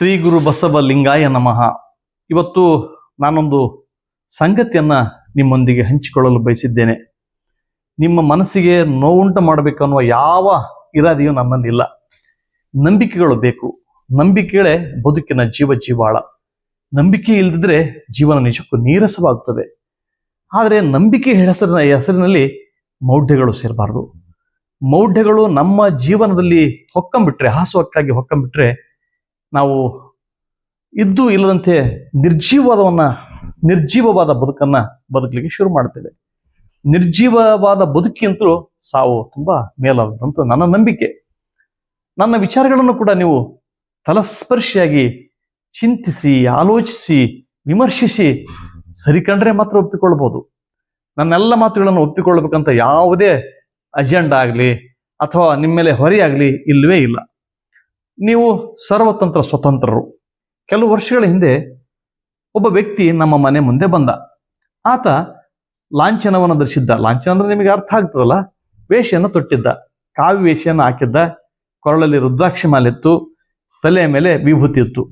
ಶ್ರೀ ಗುರು ಬಸವ ಲಿಂಗಾಯ ನಮಃ. ಇವತ್ತು ನಾನೊಂದು ಸಂಗತಿಯನ್ನ ನಿಮ್ಮೊಂದಿಗೆ ಹಂಚಿಕೊಳ್ಳಲು ಬಯಸಿದ್ದೇನೆ. ನಿಮ್ಮ ಮನಸ್ಸಿಗೆ ನೋವುಂಟು ಮಾಡಬೇಕನ್ನುವ ಯಾವ ಇರಾದೆಯೂ ನನ್ನಲ್ಲಿಲ್ಲ. ನಂಬಿಕೆಗಳು ಬೇಕು. ನಂಬಿಕೆಗಳೇ ಬದುಕಿನ ಜೀವ ಜೀವಾಳ. ನಂಬಿಕೆ ಇಲ್ಲದಿದ್ರೆ ಜೀವನ ನಿಜಕ್ಕೂ ನೀರಸವಾಗುತ್ತದೆ ಆದರೆ ನಂಬಿಕೆ ಹೆಸರಿನ ಹೆಸರಿನಲ್ಲಿ ಮೌಢ್ಯಗಳು ಸೇರಬಾರದು. ಮೌಢ್ಯಗಳು ನಮ್ಮ ಜೀವನದಲ್ಲಿ ಹೊಕ್ಕಂಬಿಟ್ರೆ, ಹಾಸುಹಕ್ಕಾಗಿ ಹೊಕ್ಕಂಬಿಟ್ರೆ ನಾವು ಇದ್ದು ಇಲ್ಲದಂತೆ ನಿರ್ಜೀವವಾದವನ್ನ, ನಿರ್ಜೀವವಾದ ಬದುಕನ್ನ ಬದುಕಲಿಕ್ಕೆ ಶುರು ಮಾಡ್ತೇವೆ. ನಿರ್ಜೀವವಾದ ಬದುಕಿಂತಲೂ ಸಾವು ತುಂಬಾ ಮೇಲಾದಂತ ನನ್ನ ನಂಬಿಕೆ. ನನ್ನ ವಿಚಾರಗಳನ್ನು ಕೂಡ ನೀವು ತಲಸ್ಪರ್ಶಿಯಾಗಿ ಚಿಂತಿಸಿ, ಆಲೋಚಿಸಿ, ವಿಮರ್ಶಿಸಿ ಸರಿ ಕಂಡ್ರೆ ಮಾತ್ರ ಒಪ್ಪಿಕೊಳ್ಬೋದು ನನ್ನೆಲ್ಲ ಮಾತುಗಳನ್ನು ಒಪ್ಪಿಕೊಳ್ಳಬೇಕಂತ ಯಾವುದೇ ಅಜೆಂಡಾ ಆಗಲಿ ಅಥವಾ ನಿಮ್ಮ ಮೇಲೆ ಹೊರೆಯಾಗಲಿ ಇಲ್ಲವೇ ಇಲ್ಲ. ನೀವು ಸರ್ವತಂತ್ರ ಸ್ವತಂತ್ರರು. ಕೆಲವು ವರ್ಷಗಳ ಹಿಂದೆ ಒಬ್ಬ ವ್ಯಕ್ತಿ ನಮ್ಮ ಮನೆ ಮುಂದೆ ಬಂದ. ಆತ ಲಾಂಛನವನ್ನು ಧರಿಸಿದ್ದ. ಲಾಂಛನ ಅಂದ್ರೆ ನಿಮಗೆ ಅರ್ಥ ಆಗ್ತದಲ್ಲ? ವೇಷವನ್ನು ತೊಟ್ಟಿದ್ದ. ಕಾವ್ಯ ವೇಷವನ್ನು ಹಾಕಿದ್ದ. ಕೊರಳಲ್ಲಿ ರುದ್ರಾಕ್ಷಿ ಮಾಲಿತ್ತು. ತಲೆಯ ಮೇಲೆ ವಿಭೂತಿ ಇತ್ತು.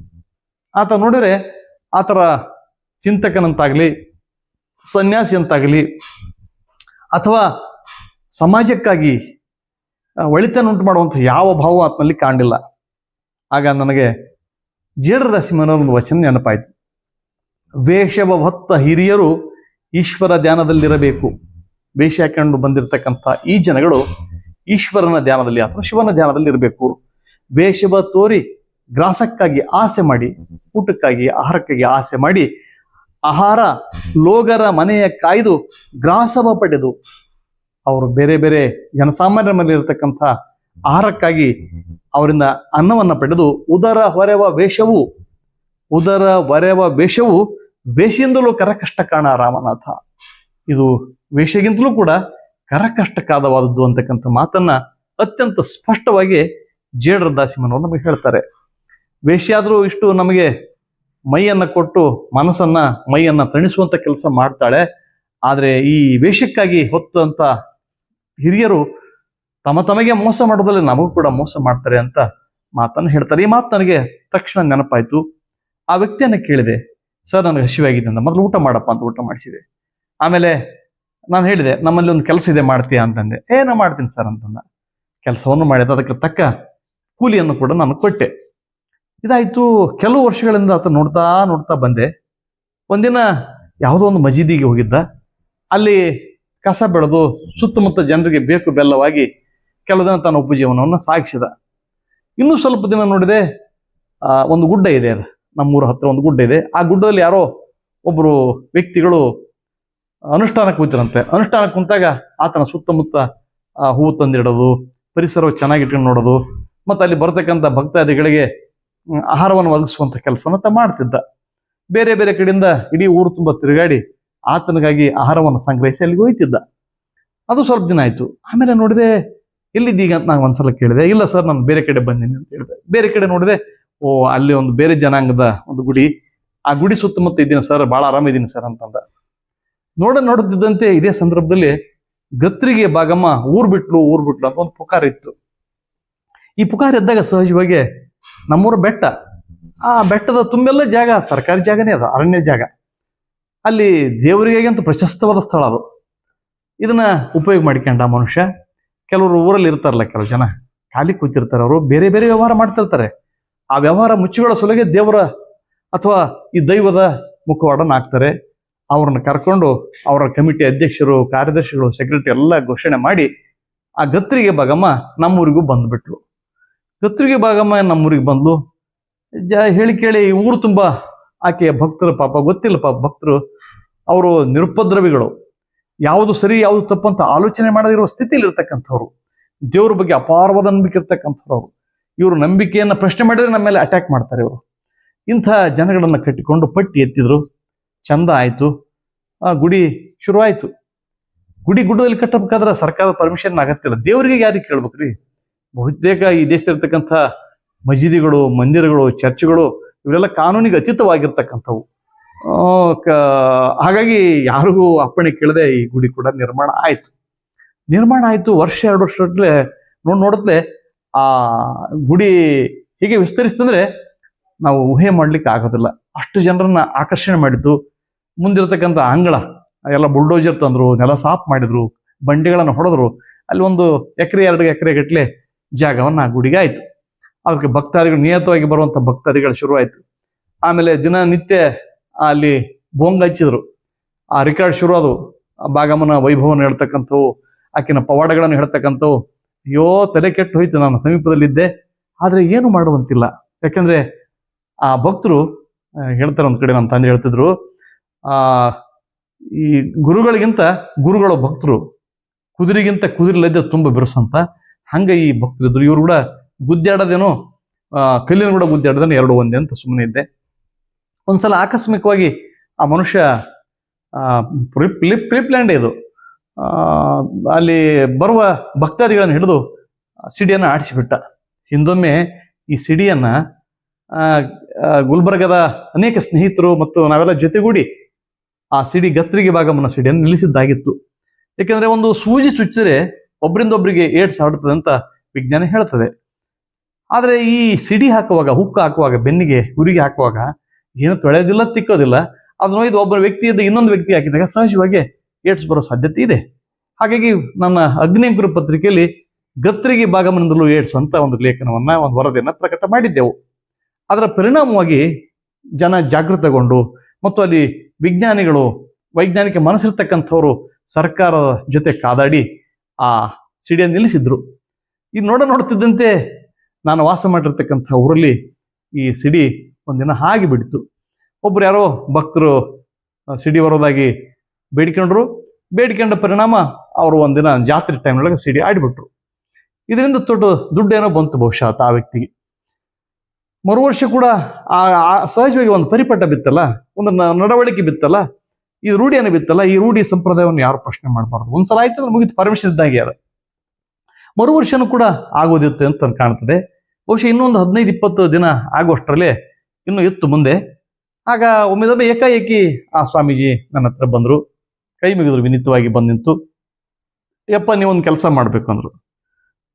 ಆತ ನೋಡಿದರೆ ಆತರ ಚಿಂತಕನಂತಾಗಲಿ ಸನ್ಯಾಸಿ ಅಂತಾಗಲಿ ಅಥವಾ ಸಮಾಜಕ್ಕಾಗಿ ಒಳಿತನ ಉಂಟು ಮಾಡುವಂಥ ಯಾವ ಭಾವ ಆತನಲ್ಲಿ ಕಾಣಲಿಲ್ಲ. ಆಗ ನನಗೆ ಜೇಡರದಾಸಿಮನವರ ಒಂದು ವಚನ ನೆನಪಾಯಿತು. ವೇಷವ ಭತ್ತ ಹಿರಿಯರು ಈಶ್ವರ ಧ್ಯಾನದಲ್ಲಿರಬೇಕು. ವೇಷ ಹಾಕೊಂಡು ಬಂದಿರತಕ್ಕಂಥ ಈ ಜನಗಳು ಈಶ್ವರನ ಧ್ಯಾನದಲ್ಲಿ ಅಥವಾ ಶಿವನ ಧ್ಯಾನದಲ್ಲಿ ಇರಬೇಕು ವೇಷವ ತೋರಿ ಗ್ರಾಸಕ್ಕಾಗಿ ಆಸೆ ಮಾಡಿ, ಊಟಕ್ಕಾಗಿ, ಆಹಾರಕ್ಕಾಗಿ ಆಸೆ ಮಾಡಿ, ಆಹಾರ ಲೋಗರ ಮನೆಯ ಕಾಯ್ದು ಗ್ರಾಸವ ಪಡೆದು ಅವರು ಬೇರೆ ಬೇರೆ ಜನಸಾಮಾನ್ಯರ ಮೇಲೆ ಇರತಕ್ಕಂಥ ಆಹಾರಕ್ಕಾಗಿ ಅವರಿಂದ ಅನ್ನವನ್ನು ಪಡೆದು ಉದರ ಹೊರೆವ ವೇಷವು, ಉದರ ಹೊರೆವ ವೇಷವು ವೇಷದಿಂದಲೂ ಕರಕಷ್ಟ ಕಾಣ ರಾಮನಾಥ. ಇದು ವೇಷಗಿಂತಲೂ ಕೂಡ ಕರಕಷ್ಟಕಾದವಾದದ್ದು ಅಂತಕ್ಕಂಥ ಮಾತನ್ನ ಅತ್ಯಂತ ಸ್ಪಷ್ಟವಾಗಿ ಜೇಡರ ದಾಸಿಮನವರು ನಮಗೆ ಹೇಳ್ತಾರೆ. ವೇಷಿಯಾದರೂ ಇಷ್ಟು ನಮಗೆ ಮೈಯನ್ನ ಕೊಟ್ಟು ಮನಸ್ಸನ್ನ, ಮೈಯನ್ನ ತಣಿಸುವಂತ ಕೆಲಸ ಮಾಡ್ತಾಳೆ. ಆದರೆ ಈ ವೇಷಕ್ಕಾಗಿ ಹೊತ್ತಂತ ಹಿರಿಯರು ತಮ್ಮ ತಮಗೆ ಮೋಸ ಮಾಡೋದ್ರಲ್ಲಿ ನಮಗೂ ಕೂಡ ಮೋಸ ಮಾಡ್ತಾರೆ ಅಂತ ಮಾತನ್ನು ಹೇಳ್ತಾರೆ. ಈ ಮಾತು ನನಗೆ ತಕ್ಷಣ ನೆನಪಾಯ್ತು. ಆ ವ್ಯಕ್ತಿಯನ್ನ ಕೇಳಿದೆ, ಸರ್, ನನಗೆ ಹಸಿವಾಗಿದೆ ಅಂತ. ಮೊದಲು ಊಟ ಮಾಡಪ್ಪ ಅಂತ ಊಟ ಮಾಡಿಸಿದೆ. ಆಮೇಲೆ ನಾನು ಹೇಳಿದೆ, ನಮ್ಮಲ್ಲಿ ಒಂದು ಕೆಲಸ ಇದೆ, ಮಾಡ್ತೀಯಾ? ಅಂತಂದೆ. ಏ, ನಾ ಮಾಡ್ತೀನಿ ಸರ್ ಅಂತಂದ. ಕೆಲಸವನ್ನು ಮಾಡಿದ, ಅದಕ್ಕೆ ತಕ್ಕ ಕೂಲಿಯನ್ನು ಕೂಡ ನಾನು ಕೊಟ್ಟೆ. ಇದಾಯ್ತು. ಕೆಲವು ವರ್ಷಗಳಿಂದ ಆತ ನೋಡ್ತಾ ನೋಡ್ತಾ ಬಂದೆ. ಒಂದಿನ ಯಾವುದೋ ಒಂದು ಮಜೀದಿಗೆ ಹೋಗಿದ್ದ. ಅಲ್ಲಿ ಕಸ ಬೆಳೆದು ಸುತ್ತಮುತ್ತ ಜನರಿಗೆ ಬೇಕು ಬೆಲ್ಲವಾಗಿ ಕೆಲವು ತನ್ನ ಉಪಜೀವನವನ್ನು ಸಾಗಿಸಿದ. ಇನ್ನೂ ಸ್ವಲ್ಪ ದಿನ ನೋಡಿದೆ ಒಂದು ಗುಡ್ಡ ಇದೆ ಅದು. ನಮ್ಮೂರ ಹತ್ರ ಒಂದು ಗುಡ್ಡ ಇದೆ. ಆ ಗುಡ್ಡದಲ್ಲಿ ಯಾರೋ ಒಬ್ಬರು ವ್ಯಕ್ತಿಗಳು ಅನುಷ್ಠಾನಕ್ಕೆ ಕೂತಿರಂತೆ ಅನುಷ್ಠಾನಕ್ಕೆ ಕುಂತಾಗ ಆತನ ಸುತ್ತಮುತ್ತ ಹೂವು ತಂದಿಡೋದು ಪರಿಸರ ಚೆನ್ನಾಗಿಟ್ಕೊಂಡು ನೋಡೋದು, ಮತ್ತು ಅಲ್ಲಿ ಬರ್ತಕ್ಕಂಥ ಭಕ್ತಾದಿಗಳಿಗೆ ಆಹಾರವನ್ನು ಒದಗಿಸುವಂತ ಕೆಲಸವನ್ನು ತಾ ಮಾಡ್ತಿದ್ದ. ಬೇರೆ ಬೇರೆ ಕಡೆಯಿಂದ ಇಡೀ ಊರು ತುಂಬ ತಿರುಗಾಡಿ ಆತನಿಗಾಗಿ ಆಹಾರವನ್ನು ಸಂಗ್ರಹಿಸಿ ಅಲ್ಲಿಗೆ ಹೋಯ್ತಿದ್ದ ಅದು ಸ್ವಲ್ಪ ದಿನ ಆಯ್ತು. ಆಮೇಲೆ ನೋಡಿದೆ ಎಲ್ಲಿದ್ದೀಗ ಅಂತ ನಾನು ಒಂದ್ಸಲ ಕೇಳಿದೆ. ಇಲ್ಲ ಸರ್, ನಾನು ಬೇರೆ ಕಡೆ ಬಂದೀನಿ ಅಂತ ಹೇಳಿದೆ. ಬೇರೆ ಕಡೆ ನೋಡಿದೆ, ಓ, ಅಲ್ಲಿ ಒಂದು ಬೇರೆ ಜನಾಂಗದ ಒಂದು ಗುಡಿ. ಆ ಗುಡಿ ಸುತ್ತಮುತ್ತ ಇದ್ದೀನಿ ಸರ್ ಭಾಳ ಆರಾಮಿದ್ದೀನಿ ಸರ್ ಅಂತಂದ. ನೋಡ ನೋಡುತ್ತಿದ್ದಂತೆ ಇದೇ ಸಂದರ್ಭದಲ್ಲಿ ಗತ್ರಿಗೆ ಭಾಗಮ್ಮ ಊರ್ ಬಿಟ್ಲು ಊರ್ ಬಿಟ್ಲು ಅಂತ ಒಂದು ಪುಕಾರ ಇತ್ತು. ಈ ಪುಕಾರ ಇದ್ದಾಗ ಸಹಜವಾಗಿ ನಮ್ಮೂರ ಬೆಟ್ಟ. ಆ ಬೆಟ್ಟದ ತುಂಬೆಲ್ಲ ಜಾಗ ಸರ್ಕಾರಿ ಜಾಗನೇ ಅದು, ಅರಣ್ಯ ಜಾಗ. ಅಲ್ಲಿ ದೇವರಿಗೆ ಅಂತ ಪ್ರಶಸ್ತವಾದ ಸ್ಥಳ ಅದು. ಇದನ್ನ ಉಪಯೋಗ ಮಾಡಿಕೊಂಡ ಮನುಷ್ಯ. ಕೆಲವರು ಊರಲ್ಲಿ ಇರ್ತಾರಲ್ಲ ಕೆಲವು ಜನ, ಖಾಲಿ ಕೂತಿರ್ತಾರೆ, ಅವರು ಬೇರೆ ಬೇರೆ ವ್ಯವಹಾರ ಮಾಡ್ತಿರ್ತಾರೆ. ಆ ವ್ಯವಹಾರ ಮುಚ್ಚುಗಳ ಸೊಲಗೆ ದೇವರ ಅಥವಾ ಈ ದೈವದ ಮುಖವಾಡನ ಹಾಕ್ತಾರೆ. ಅವ್ರನ್ನ ಕರ್ಕೊಂಡು ಅವರ ಕಮಿಟಿ ಅಧ್ಯಕ್ಷರು, ಕಾರ್ಯದರ್ಶಿಗಳು, ಸೆಕ್ರೆಟರಿ ಎಲ್ಲ ಘೋಷಣೆ ಮಾಡಿ ಆ ಗತ್ರಿಗೆ ಭಾಗಮ್ಮ ನಮ್ಮೂರಿಗೂ ಬಂದ್ಬಿಟ್ರು. ಗತ್ರಿಗೆ ಭಾಗಮ್ಮ ನಮ್ಮೂರಿಗೆ ಬಂದ್ಲು. ಜ ಹೇಳಿ ಕೇಳಿ ಊರು ತುಂಬ ಆಕೆಯ ಭಕ್ತರು ಪಾಪ ಗೊತ್ತಿಲ್ಲ ಪಾಪ ಭಕ್ತರು. ಅವರು ನಿರುಪದ್ರವಿಗಳು. ಯಾವುದು ಸರಿ, ಯಾವುದು ತಪ್ಪಂತ ಆಲೋಚನೆ ಮಾಡದಿರುವ ಸ್ಥಿತಿಯಲ್ಲಿ ಇರ್ತಕ್ಕಂಥವ್ರು ದೇವ್ರ ಬಗ್ಗೆ ಅಪಾರವಾದ ನಂಬಿಕೆ ಇರ್ತಕ್ಕಂಥವ್ರು, ಇವರು ನಂಬಿಕೆಯನ್ನ ಪ್ರಶ್ನೆ ಮಾಡಿದ್ರೆ ನಮ್ಮ ಮೇಲೆ ಅಟ್ಯಾಕ್ ಮಾಡ್ತಾರೆ ಇವರು. ಇಂಥ ಜನಗಳನ್ನ ಕಟ್ಟಿಕೊಂಡು ಪಟ್ಟಿ ಎತ್ತಿದ್ರು, ಚಂದ ಆಯ್ತು, ಆ ಗುಡಿ ಶುರುವಾಯ್ತು. ಗುಡಿ ಗುಡ್ಡದಲ್ಲಿ ಕಟ್ಟಬೇಕಾದ್ರೆ ಸರ್ಕಾರದ ಪರ್ಮಿಷನ್ ಆಗತ್ತಿಲ್ಲ ದೇವರಿಗೆ ಯಾರಿಗೆ ಕೇಳ್ಬೇಕ್ರಿ? ಬಹುತೇಕ ಈ ದೇಶದಲ್ಲಿರ್ತಕ್ಕಂಥ ಮಸೀದಿಗಳು, ಮಂದಿರಗಳು, ಚರ್ಚ್ಗಳು ಇವರೆಲ್ಲ ಕಾನೂನಿಗೆ ಅತೀತವಾಗಿರ್ತಕ್ಕಂಥವು. ಹಾಗಾಗಿ ಯಾರಿಗೂ ಅಪ್ಪಣೆ ಕೇಳದೆ ಈ ಗುಡಿ ಕೂಡ ನಿರ್ಮಾಣ ಆಯ್ತು. ನಿರ್ಮಾಣ ಆಯಿತು ವರ್ಷ, ಎರಡು ವರ್ಷದಲ್ಲೇ ನೋಡಿ ನೋಡಿದ್ರೆ ಆ ಗುಡಿ ಹೀಗೆ ವಿಸ್ತರಿಸ್ತಂದ್ರೆ ನಾವು ಊಹೆ ಮಾಡ್ಲಿಕ್ಕೆ ಆಗೋದಿಲ್ಲ. ಅಷ್ಟು ಜನರನ್ನ ಆಕರ್ಷಣೆ ಮಾಡಿದ್ದು, ಮುಂದಿರತಕ್ಕಂಥ ಅಂಗಳ, ಎಲ್ಲ ಬುಲ್ಡೋಜರ್ ತಂದ್ರು, ನೆಲ ಸಾಫ್ ಮಾಡಿದ್ರು, ಬಂಡಿಗಳನ್ನು ಹೊಡೆದ್ರು, ಅಲ್ಲಿ ಒಂದು ಎಕರೆ, ಎರಡು ಎಕರೆ ಗಟ್ಟಲೆ ಜಾಗವನ್ನು ಗುಡಿಗೆ ಆಯ್ತು. ಅದಕ್ಕೆ ಭಕ್ತಾದಿಗಳು ನಿಯತವಾಗಿ ಬರುವಂಥ ಭಕ್ತಾದಿಗಳು ಶುರುವಾಯಿತು. ಆಮೇಲೆ ದಿನನಿತ್ಯ ಅಲ್ಲಿ ಬೋಂಗ್ ಹಚ್ಚಿದ್ರು. ಆ ರೆಕಾರ್ಡ್ ಶುರು ಅದು. ಆ ಭಾಗಮನ ವೈಭವನ ಹೇಳ್ತಕ್ಕಂಥವು, ಆಕಿನ ಪವಾಡಗಳನ್ನು ಹೇಳ್ತಕ್ಕಂಥವು, ಅಯ್ಯೋ, ತಲೆ ಕೆಟ್ಟು ಹೋಯ್ತು. ನಾನು ಸಮೀಪದಲ್ಲಿದ್ದೆ. ಆದ್ರೆ ಏನು ಮಾಡುವಂತಿಲ್ಲ. ಯಾಕಂದ್ರೆ ಆ ಭಕ್ತರು ಹೇಳ್ತಾರೆ ಒಂದು ಕಡೆ ನಮ್ಮ ತಂದೆ ಹೇಳ್ತಿದ್ರು ಈ ಗುರುಗಳಿಗಿಂತ ಗುರುಗಳ ಭಕ್ತರು, ಕುದುರೆಗಿಂತ ಕುದುರೆಲದ್ದೆ ತುಂಬ ಬಿರುಸಂತ, ಹಂಗ ಈ ಭಕ್ತರಿದ್ರು. ಇವರು ಕೂಡ ಗುದ್ದಾಡೋದೇನೋ ಕಲ್ಲಿನ ಕೂಡ ಗುದ್ದಾಡೋದೇನೋ ಎರಡು ಒಂದೇ ಅಂತ ಸುಮ್ಮನೆ ಇದ್ದೆ. ಒಂದ್ಸಲ ಆಕಸ್ಮಿಕವಾಗಿ ಆ ಮನುಷ್ಯ ಆ, ಲ್ಯಾಂಡ್ ಪ್ಲಿ- ಇದು. ಅಲ್ಲಿ ಬರುವ ಭಕ್ತಾದಿಗಳನ್ನು ಹಿಡಿದು ಸಿಡಿಯನ್ನು ಆಡಿಸಿಬಿಟ್ಟ. ಹಿಂದೊಮ್ಮೆ ಈ ಸಿಡಿಯನ್ನ ಗುಲ್ಬರ್ಗದ ಅನೇಕ ಸ್ನೇಹಿತರು ಮತ್ತು ನಾವೆಲ್ಲ ಜೊತೆಗೂಡಿ ಆ ಸಿಡಿ ಗತ್ರಿಗೆ ಭಾಗಮನ ಸಿಡಿಯನ್ನು ನಿಲ್ಲಿಸಿದ್ದಾಗಿತ್ತು. ಏಕೆಂದರೆ ಒಂದು ಸೂಜಿ ಚುಚ್ಚಿದ್ರೆ ಒಬ್ಬರಿಂದ ಒಬ್ಬರಿಗೆ ಏಡ್ಸ್ ಹರಡುತ್ತದೆ ಅಂತ ವಿಜ್ಞಾನ ಹೇಳ್ತದೆ. ಆದರೆ ಈ ಸಿಡಿ ಹಾಕುವಾಗ ಹುಕ್ಕ ಹಾಕುವಾಗ ಬೆನ್ನಿಗೆ ಉರಿಗೆ ಹಾಕುವಾಗ ಏನು ತೊಳೆಯೋದಿಲ್ಲ ತಿಕ್ಕೋದಿಲ್ಲ. ಅದನ್ನು ಇದು ಒಬ್ಬ ವ್ಯಕ್ತಿಯಿಂದ ಇನ್ನೊಂದು ವ್ಯಕ್ತಿ ಹಾಕಿದಾಗ ಸಹಜವಾಗಿ ಏಡ್ಸ್ ಬರೋ ಸಾಧ್ಯತೆ ಇದೆ. ಹಾಗಾಗಿ ನನ್ನ ಅಗ್ನಿಂಕುರ ಪತ್ರಿಕೆಯಲ್ಲಿ ಗತ್ರಿಗೆ ಭಾಗಮನದಲ್ಲೂ ಏಡ್ಸ್ ಅಂತ ಒಂದು ಲೇಖನವನ್ನ, ಒಂದು ವರದಿಯನ್ನು ಪ್ರಕಟ ಮಾಡಿದ್ದೆವು. ಅದರ ಪರಿಣಾಮವಾಗಿ ಜನ ಜಾಗೃತಗೊಂಡು ಮತ್ತು ಅಲ್ಲಿ ವಿಜ್ಞಾನಿಗಳು, ವೈಜ್ಞಾನಿಕ ಮನಸ್ಸಿರ್ತಕ್ಕಂಥವರು ಸರ್ಕಾರದ ಜೊತೆ ಕಾದಾಡಿ ಆ ಸಿಡಿಯನ್ನು ನಿಲ್ಲಿಸಿದ್ರು. ಈಗ ನೋಡ ನೋಡ್ತಿದ್ದಂತೆ ನಾನು ವಾಸ ಮಾಡಿರ್ತಕ್ಕಂಥ ಊರಲ್ಲಿ ಈ ಸಿಡಿ ಒಂದಿನ ಹಾಗೆ ಬಿಡ್ತು ಒಬ್ರು ಯಾರೋ ಭಕ್ತರು ಸಿಡಿ ಬರೋದಾಗಿ ಬೇಡಿಕೊಂಡ್ರು. ಬೇಡಿಕೊಂಡ ಪರಿಣಾಮ ಅವರು ಒಂದಿನ ಜಾತ್ರೆ ಟೈಮ್ನೊಳಗೆ ಸಿಡಿ ಆಡಿಬಿಟ್ರು. ಇದರಿಂದ ದೊಡ್ಡ ದುಡ್ಡೇನೋ ಬಂತು ಬಹುಶಃ ಆ ವ್ಯಕ್ತಿಗೆ. ಮರು ವರ್ಷ ಕೂಡ ಆ ಸಹಜವಾಗಿ ಒಂದು ಪರಿಪಟ ಬಿತ್ತಲ್ಲ, ಒಂದು ನಡವಳಿಕೆ ಬಿತ್ತಲ್ಲ, ಈ ರೂಢಿಯನ್ನು ಬಿತ್ತಲ್ಲ, ಈ ರೂಢಿ ಸಂಪ್ರದಾಯವನ್ನು ಯಾರು ಪ್ರಶ್ನೆ ಮಾಡಬಾರ್ದು. ಒಂದ್ಸಲ ಆಯ್ತು ಅಂದ್ರೆ ಮುಗಿತು ಪರ್ಮಿಷನ್ ಇದ್ದಾಗೆ ಅದ. ಮರು ವರ್ಷನೂ ಕೂಡ ಆಗೋದಿತ್ತು ಅಂತ ಕಾಣ್ತದೆ. ಬಹುಶಃ ಇನ್ನೊಂದು ಹದಿನೈದು, ಇಪ್ಪತ್ತು ದಿನ ಆಗುವಷ್ಟರಲ್ಲೇ ಇನ್ನು ಇತ್ತು ಮುಂದೆ. ಆಗ ಒಮ್ಮೆದೊಮ್ಮೆ ಏಕಾಏಕಿ, ಆ ಸ್ವಾಮೀಜಿ ನನ್ನ ಹತ್ರ ಬಂದರು. ಕೈ ಮುಗಿದ್ರು, ವಿನೀತವಾಗಿ ಬಂದು ನಿಂತು. ಯಪ್ಪ, ನೀವೊಂದು ಕೆಲಸ ಮಾಡಬೇಕು ಅಂದ್ರು.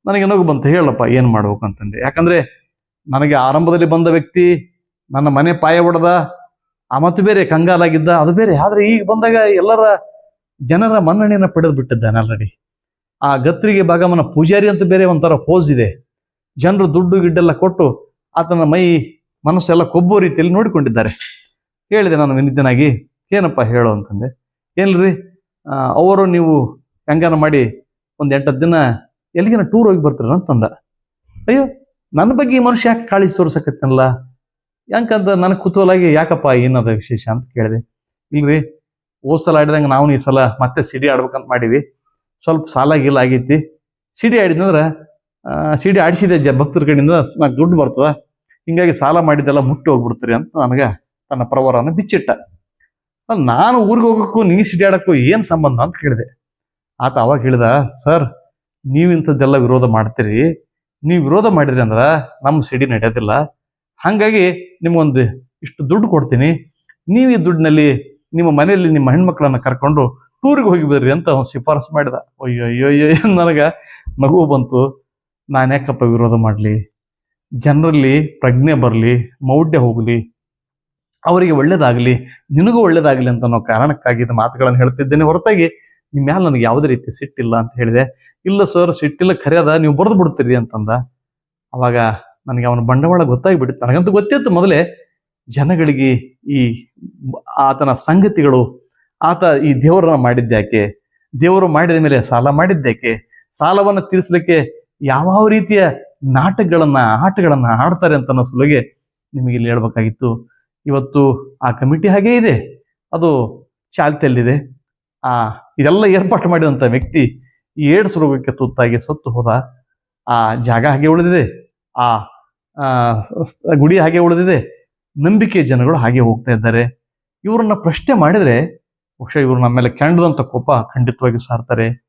ನನಗೆ ನಗು ಬಂತು, ಹೇಳಪ್ಪ, ಏನು ಮಾಡ್ಬೇಕು ಅಂತಂದೆ. ಯಾಕಂದ್ರೆ ನನಗೆ ಆರಂಭದಲ್ಲಿ ಬಂದ ವ್ಯಕ್ತಿ, ನನ್ನ ಮನೆ ಪಾಯ ಹೊಡೆದ ಆ ಮತ್ತು ಬೇರೆ ಕಂಗಾಲಾಗಿದ್ದ, ಅದು ಬೇರೆ. ಆದ್ರೆ ಈಗ ಬಂದಾಗ ಎಲ್ಲರ ಜನರ ಮನ್ನಣೆಯನ್ನು ಪಡೆದು ಬಿಟ್ಟಿದ್ದಾನೆ ಆಲ್ರೆಡಿ ಆ ಗತ್ರಿಗೆ ಭಾಗಮನ ಪೂಜಾರಿ ಅಂತ ಬೇರೆ ಒಂಥರ ಪೋಸ್ ಇದೆ. ಜನರು ದುಡ್ಡು ಗಿಡ್ಡೆಲ್ಲ ಕೊಟ್ಟು ಆತನ ಮೈ ಮನಸ್ಸೆಲ್ಲ ಕೊಬ್ಬೋ ರೀತಿಯಲ್ಲಿ ನೋಡಿಕೊಂಡಿದ್ದಾರೆ. ಹೇಳಿದೆ ನಾನು ವಿನಿತನಾಗಿ, ಏನಪ್ಪ ಹೇಳು? ಅಂತಂದೆ. ಏನ್ರಿ ಅವರು ನೀವು ಹೆಂಗಾನ ಮಾಡಿ ಒಂದು ಎಂಟತ್ತು ದಿನ ಎಲ್ಲಿಗಿನ ಟೂರ್ ಹೋಗಿ ಬರ್ತಾರೆ? ಅಂತಂದ. ಅಯ್ಯೋ, ನನ್ನ ಬಗ್ಗೆ ಈ ಮನುಷ್ಯ ಯಾಕೆ ಕಾಳಿ ತೋರ್ಸಕತ್ತನಲ್ಲ ಯಾಕಂತ ನನಗೆ ಕುತೂಹಲಾಗಿ ಯಾಕಪ್ಪ ಏನದ ವಿಶೇಷ? ಅಂತ ಕೇಳಿದೆ. ಇಲ್ರಿ ಹೋದ್ ಸಲ ಆಡಿದಂಗೆ ನಾವು ಈ ಸಲ ಮತ್ತೆ ಸಿಡಿ ಆಡ್ಬೇಕಂತ ಮಾಡೀವಿ. ಸ್ವಲ್ಪ ಸಾಲ ಗೀಲ ಆಗೈತಿ. ಸಿಡಿ ಆಡಿದಂದ್ರೆ ಸಿಡಿ ಆಡಿಸಿದೆ ಜ, ಭಕ್ತರ ಕಡೆಯಿಂದ ದುಡ್ಡು ಬರ್ತದ. ಹಿಂಗಾಗಿ ಸಾಲ ಮಾಡಿದ್ದೆಲ್ಲ ಮುಟ್ಟಿ ಹೋಗ್ಬಿಡ್ತೀರಿ ಅಂತ ನನಗೆ ತನ್ನ ಪ್ರವರನ್ನು ಬಿಚ್ಚಿಟ್ಟ. ನಾನು ಊರಿಗೆ ಹೋಗೋಕ್ಕೂ ನೀ ಸಿಡಿಯಾಡಕ್ಕೂ ಏನು ಸಂಬಂಧ ಅಂತ ಕೇಳಿದೆ. ಆತ ಅವಾಗ ಹೇಳಿದ, ಸರ್, ನೀವು ಇಂಥದ್ದೆಲ್ಲ ವಿರೋಧ ಮಾಡ್ತೀರಿ. ನೀವು ವಿರೋಧ ಮಾಡಿದ್ರಿ ಅಂದ್ರೆ ನಮ್ಮ ಸಿಡಿ ನಡೆಯೋದಿಲ್ಲ. ಹಾಗಾಗಿ ನಿಮಗೊಂದು ಇಷ್ಟು ದುಡ್ಡು ಕೊಡ್ತೀನಿ. ನೀವು ಈ ದುಡ್ಡಿನಲ್ಲಿ ನಿಮ್ಮ ಮನೆಯಲ್ಲಿ ನಿಮ್ಮ ಹೆಣ್ಮಕ್ಳನ್ನ ಕರ್ಕೊಂಡು ಟೂರಿಗೆ ಹೋಗಿ ಅಂತ ಅವನು ಶಿಫಾರಸು ಮಾಡಿದ. ಅಯ್ಯೋ ಅಯ್ಯೋ ಅಯ್ಯೋ ನನಗೆ ನಗು ಬಂತು ನಾನು ಯಾಕಪ್ಪ ವಿರೋಧ ಮಾಡಲಿ ಜನರಲ್ಲಿ ಪ್ರಜ್ಞೆ ಬರಲಿ, ಮೌಢ್ಯ ಹೋಗಲಿ, ಅವರಿಗೆ ಒಳ್ಳೇದಾಗಲಿ, ನಿನಗೂ ಒಳ್ಳೇದಾಗಲಿ ಅಂತ ಅನ್ನೋ ಕಾರಣಕ್ಕಾಗಿ ಇದು ಮಾತುಗಳನ್ನು ಹೇಳ್ತಿದ್ದೇನೆ ಹೊರತಾಗಿ ನಿಮ್ಮ ಮ್ಯಾಲೆ ನನಗೆ ಯಾವುದೇ ರೀತಿ ಸಿಟ್ಟಿಲ್ಲ ಅಂತ ಹೇಳಿದೆ. ಇಲ್ಲ ಸರ್ ಸಿಟ್ಟಿಲ್ಲ ಕರೆಯದ ನೀವು ಬರೆದು ಬಿಡ್ತೀರಿ ಅಂತಂದ. ಅವಾಗ ನನಗೆ ಅವನ ಬಂಡವಾಳ ಗೊತ್ತಾಗಿಬಿಡುತ್ತೆ ನನಗಂತೂ ಗೊತ್ತಿತ್ತು ಮೊದಲೇ ಜನಗಳಿಗೆ ಈ ಆತನ ಸಂಗತಿಗಳು, ಆತ ಈ ದೇವರನ್ನ ಮಾಡಿದ್ದ್ಯಾಕೆ ದೇವರು ಮಾಡಿದ ಮೇಲೆ ಸಾಲ ಮಾಡಿದ್ದ್ಯಾಕೆ ಸಾಲವನ್ನು ತೀರಿಸಲಿಕ್ಕೆ ಯಾವ ರೀತಿಯ ನಾಟಕಗಳನ್ನ, ಆಟಗಳನ್ನ ಆಡ್ತಾರೆ ಅಂತ ಅನ್ನೋ ಸಲುವಾಗಿ ನಿಮಗೆ ಇಲ್ಲಿ ಹೇಳ್ಬೇಕಾಗಿತ್ತು. ಇವತ್ತು ಆ ಕಮಿಟಿ ಹಾಗೇ ಇದೆ. ಅದು ಚಾಲ್ತಿಯಲ್ಲಿದೆ. ಆ, ಇದೆಲ್ಲ ಏರ್ಪಾಟು ಮಾಡಿದಂಥ ವ್ಯಕ್ತಿ ಏಡ್ಸ್ ರೋಗಕ್ಕೆ ತುತ್ತಾಗಿ ಸತ್ತು ಹೋದ. ಆ, ಜಾಗ ಹಾಗೆ ಉಳಿದಿದೆ. ಆ ಗುಡಿ ಹಾಗೆ ಉಳಿದಿದೆ. ನಂಬಿಕೆ ಜನಗಳು ಹಾಗೆ ಹೋಗ್ತಾ ಇದ್ದಾರೆ. ಇವರನ್ನ ಪ್ರಶ್ನೆ ಮಾಡಿದ್ರೆ, ಬಹುಶಃ ಇವರು ನಮ್ಮ ಮೇಲೆ ಕೆಂಡದಂಥ ಕೋಪ ಖಂಡಿತವಾಗಿ ಸಾರ್ತಾರೆ.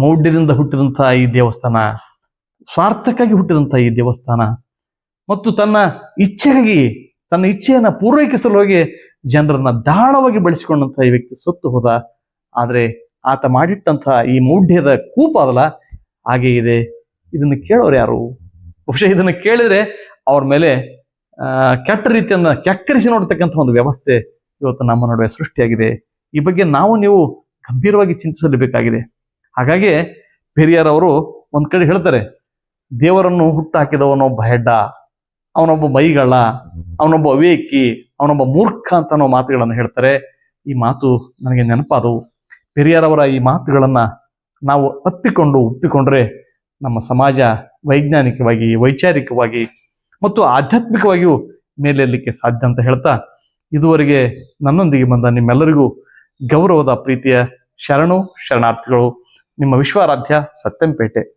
ಮೌಢ್ಯದಿಂದ ಹುಟ್ಟಿದಂಥ ಈ ದೇವಸ್ಥಾನ ಸ್ವಾರ್ಥಕ್ಕಾಗಿ ಹುಟ್ಟಿದಂಥ ಈ ದೇವಸ್ಥಾನ ಮತ್ತು ತನ್ನ ಇಚ್ಛೆಗಾಗಿ, ತನ್ನ ಇಚ್ಛೆಯನ್ನು ಪೂರೈಕಿಸಲು ಹೋಗಿ ಜನರನ್ನ ದಾಳವಾಗಿ ಬಳಸಿಕೊಂಡಂತಹ ಈ ವ್ಯಕ್ತಿ ಸತ್ತು ಹೋದ. ಆದರೆ ಆತ ಮಾಡಿಟ್ಟಂತಹ ಈ ಮೌಢ್ಯದ ಕೂಪ ಅದಲ್ಲ, ಹಾಗೆ ಇದೆ. ಇದನ್ನು ಕೇಳೋರು ಯಾರು? ಬಹುಶಃ ಇದನ್ನು ಕೇಳಿದ್ರೆ ಅವ್ರ ಮೇಲೆ ಕೆಟ್ಟ ರೀತಿಯನ್ನ ಕೆಕ್ಕರಿಸಿ ನೋಡ್ತಕ್ಕಂಥ ಒಂದು ವ್ಯವಸ್ಥೆ ಇವತ್ತು ನಮ್ಮ ನಡುವೆ ಸೃಷ್ಟಿಯಾಗಿದೆ. ಈ ಬಗ್ಗೆ ನಾವು ನೀವು ಗಂಭೀರವಾಗಿ ಚಿಂತಿಸಲೇಬೇಕಾಗಿದೆ. ಹಾಗಾಗಿ ಪೆರಿಯಾರ್ ಒಂದ್ ಕಡೆ ಹೇಳ್ತಾರೆ ದೇವರನ್ನು ಹುಟ್ಟು ಹಾಕಿದವನೊಬ್ಬ ಹೆಡ್ಡ, ಅವನೊಬ್ಬ ಮೈಗಳ, ಅವನೊಬ್ಬ ಅವೇಕಿ, ಅವನೊಬ್ಬ ಮೂರ್ಖ ಅಂತ ಅನ್ನೋ ಮಾತುಗಳನ್ನು ಹೇಳ್ತಾರೆ. ಈ ಮಾತು ನನಗೆ ನೆನಪಾದವು. ಪೆರಿಯಾರವರ ಈ ಮಾತುಗಳನ್ನು ನಾವು ಅಪ್ಪಿಕೊಂಡು ಒಪ್ಪಿಕೊಂಡ್ರೆ ನಮ್ಮ ಸಮಾಜ ವೈಜ್ಞಾನಿಕವಾಗಿ, ವೈಚಾರಿಕವಾಗಿ ಮತ್ತು ಆಧ್ಯಾತ್ಮಿಕವಾಗಿಯೂ ಮೇಲೆಲ್ಲಿಕ್ಕೆ ಸಾಧ್ಯ ಅಂತ ಹೇಳ್ತಾ ಇದುವರೆಗೆ ನನ್ನೊಂದಿಗೆ ಬಂದ ನಿಮ್ಮೆಲ್ಲರಿಗೂ ಗೌರವದ ಪ್ರೀತಿಯ ಶರಣು, ಶರಣಾರ್ಥಿಗಳು. ನಿಮ್ಮ ವಿಶ್ವಾರಾಧ್ಯ ಸತ್ಯಂಪೇಟೆ.